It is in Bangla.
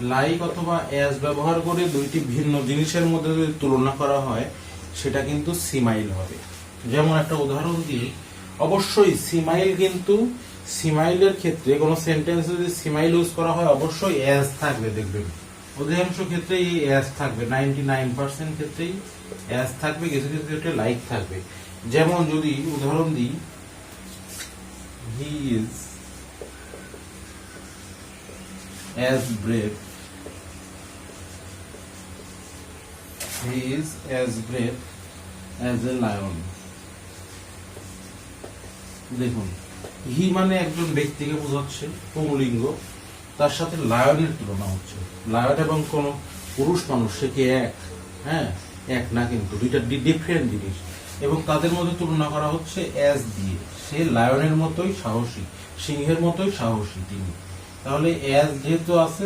লাইক অথবা অ্যাজ ব্যবহার করে দুইটি ভিন্ন জিনিসের মধ্যে যদি তুলনা করা হয়, সেটা কিন্তু সিমাইল হবে। যেমন একটা উদাহরণ দিই, অবশ্যই সিমাইল কিন্তু সিমাইলের ক্ষেত্রে কোনো সেন্টেন্সে যদি সিমাইল ইউজ করা হয়, অবশ্যই অ্যাজ থাকবে, দেখবেন। অধিকাংশ ক্ষেত্রে এই অ্যাজ থাকবে নাইনটি নাইন পার্সেন্ট ক্ষেত্রেই অ্যাজ থাকবে, কিছু কিছু ক্ষেত্রে লাইক থাকবে। যেমন যদি উদাহরণ দিই he is as brave. He is as brave as a lion. দেখুন হি মানে একজন ব্যক্তিকে বোঝাচ্ছে পুংলিঙ্গ, তার সাথে লায়নের তুলনা হচ্ছে। লায়ন এবং কোন পুরুষ মানুষ, সে কি এক? হ্যাঁ এক না কিন্তু, দুইটা ডিফারেন্ট জিনিস। এবং তাদের মধ্যে তুলনা করা হচ্ছে অ্যাজ দিয়ে। সে লায়নের মতোই সাহসী, সিংহের মতোই সাহসী তিনি। তাহলে এস যেহেতু আছে